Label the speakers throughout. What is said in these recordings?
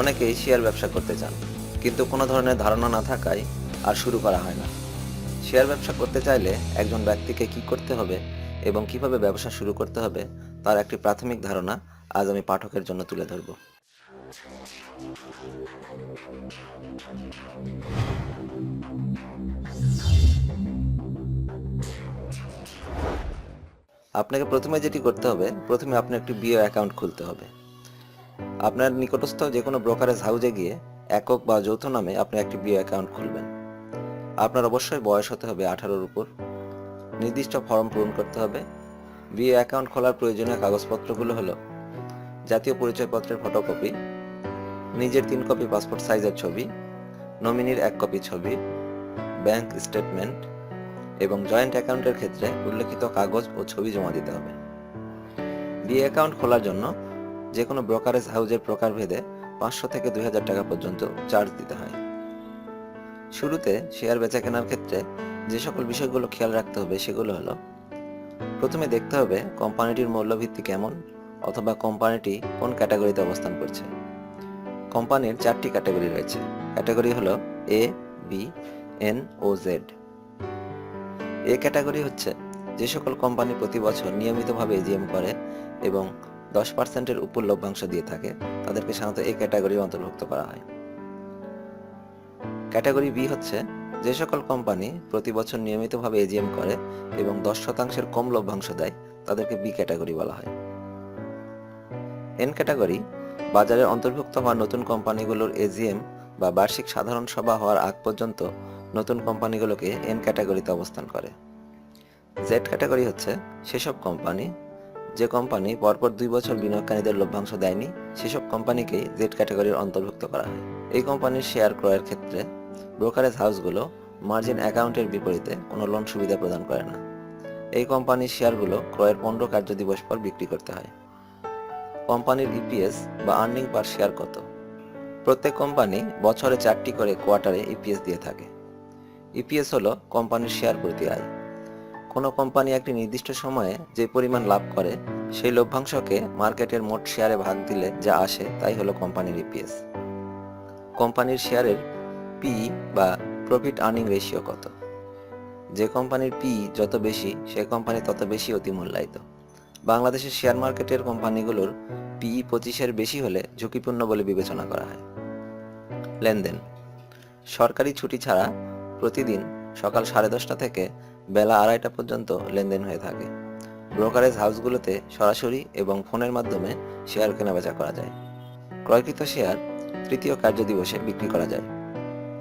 Speaker 1: অনেকেই শেয়ার ব্যবসা করতে চান, কিন্তু কোনো ধরনের ধারণা না থাকায় আর শুরু করা হয় না। শেয়ার ব্যবসা করতে চাইলে একজন ব্যক্তিকে কি করতে হবে এবং কীভাবে ব্যবসা শুরু করতে হবে তার একটি প্রাথমিক ধারণা আজ আমি পাঠকের জন্য তুলে ধরব। আপনাকে প্রথমে যেটি করতে হবে, প্রথমে আপনার একটি বিও অ্যাকাউন্ট খুলতে হবে। আপনার নিকটস্থ যে কোনো ব্রোকারেজ হাউজে গিয়ে একক বা যৌথ নামে আপনি একটি বিও অ্যাকাউন্ট খুলবেন। আপনার অবশ্যই বয়স হতে হবে আঠারোর উপর। নির্দিষ্ট ফর্ম পূরণ করতে হবে। বিও অ্যাকাউন্ট খোলার প্রয়োজনীয় কাগজপত্রগুলো হলো জাতীয় পরিচয়পত্রের ফটোকপি নিজের তিন কপি পাসপোর্ট সাইজের ছবি নমিনির এক কপি ছবি ব্যাংক স্টেটমেন্ট এবং জয়েন্ট অ্যাকাউন্টের ক্ষেত্রে উল্লেখিত কাগজ ও ছবি জমা দিতে হবে। বিএ অ্যাকাউন্ট খোলার জন্য যে কোনো ব্রোকারেজ হাউজের প্রকারভেদে পাঁচশো থেকে দুই হাজার টাকা পর্যন্ত চার্জ দিতে হয়। শুরুতে শেয়ার বেচা কেনার ক্ষেত্রে যে সকল বিষয়গুলো খেয়াল রাখতে হবে সেগুলো হলো, প্রথমে দেখতে হবে কোম্পানিটির মূল্যভিত্তি কেমন অথবা কোম্পানিটি কোন ক্যাটাগরিতে অবস্থান করছে। কোম্পানির চারটি ক্যাটাগরি রয়েছে। ক্যাটাগরি হলো A B N O Z A category হচ্ছে যে সকল কোম্পানি প্রতি বছর নিয়মিতভাবে এজিএম করে এবং দশ পার্সেন্টের উপর লভ্যাংশ দিয়ে থাকে, তাদেরকে সাধারণত এই ক্যাটাগরি অন্তর্ভুক্ত করা হয়। ক্যাটাগরি বি হচ্ছে, যে সকল কোম্পানি প্রতি বছর নিয়মিতভাবে এজিএম করে এবং দশ শতাংশের কম লভ্যাংশ দেয়, তাদেরকে বি ক্যাটাগরি বলা হয়। এন ক্যাটাগরি বাজারে অন্তর্ভুক্ত হওয়া নতুন কোম্পানিগুলোর এজিএম বা বার্ষিক সাধারণ সভা হওয়ার আগ পর্যন্ত নতুন কোম্পানিগুলোকে এন ক্যাটাগরিতে অবস্থান করে। জেড ক্যাটাগরি হচ্ছে, সেসব কোম্পানি যে কোম্পানি পরপর দুই বছর বিনিয়োগকারীদের লভ্যাংশ দেয়নি, সেসব কোম্পানিকেই জেড ক্যাটাগরির অন্তর্ভুক্ত করা হয়। এই কোম্পানির শেয়ার ক্রয়ের ক্ষেত্রে ব্রোকারেজ হাউসগুলো মার্জিন অ্যাকাউন্টের বিপরীতে কোনো লোন সুবিধা প্রদান করে না। এই কোম্পানির শেয়ারগুলো ক্রয়ের পনেরো কার্য দিবস পর বিক্রি করতে হয়। কোম্পানির ইপিএস বা আর্নিং পার শেয়ার কত? প্রত্যেক কোম্পানি বছরে চারটি করে কোয়ার্টারে ইপিএস দিয়ে থাকে। ইপিএস হলো কোম্পানির শেয়ার প্রতি আয়। কোনো কোম্পানি একটি নির্দিষ্ট সময়ে যে পরিমাণ লাভ করে, সেই লভ্যাংশকে মার্কেটের মোট শেয়ারে ভাগ দিলে যা আসে তাই হলো কোম্পানির ইপিএস কোম্পানির শেয়ারের পি বা প্রফিট আর্নিং রেশিও কত? যে কোম্পানির পি যত বেশি, সে কোম্পানি তত বেশি অতি মূল্যায়িত বাংলাদেশের শেয়ার মার্কেটের কোম্পানিগুলোর পি পঁচিশের বেশি হলে ঝুঁকিপূর্ণ বলে বিবেচনা করা হয়। লেনদেন। সরকারি ছুটি ছাড়া প্রতিদিন সকাল সাড়ে দশটা থেকে বেলা আড়াইটা পর্যন্ত লেনদেন হয়ে থাকে। ব্রোকারেজ হাউসগুলোতে সরাসরি এবং ফোনের মাধ্যমে শেয়ার কেনাবেচা করা যায়। ক্রয়কৃত শেয়ার তৃতীয় কার্য দিবসে বিক্রি করা যায়।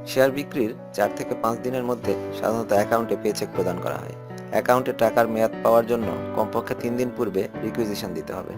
Speaker 1: শেয়ার বিক্রির চার থেকে পাঁচ দিনের মধ্যে সাধারণত অ্যাকাউন্টে পে চেক প্রদান করা হয়। অ্যাকাউন্টে টাকার মেয়াদ পাওয়ার জন্য কমপক্ষে তিন দিন পূর্বে রিকুইজিশন দিতে হবে।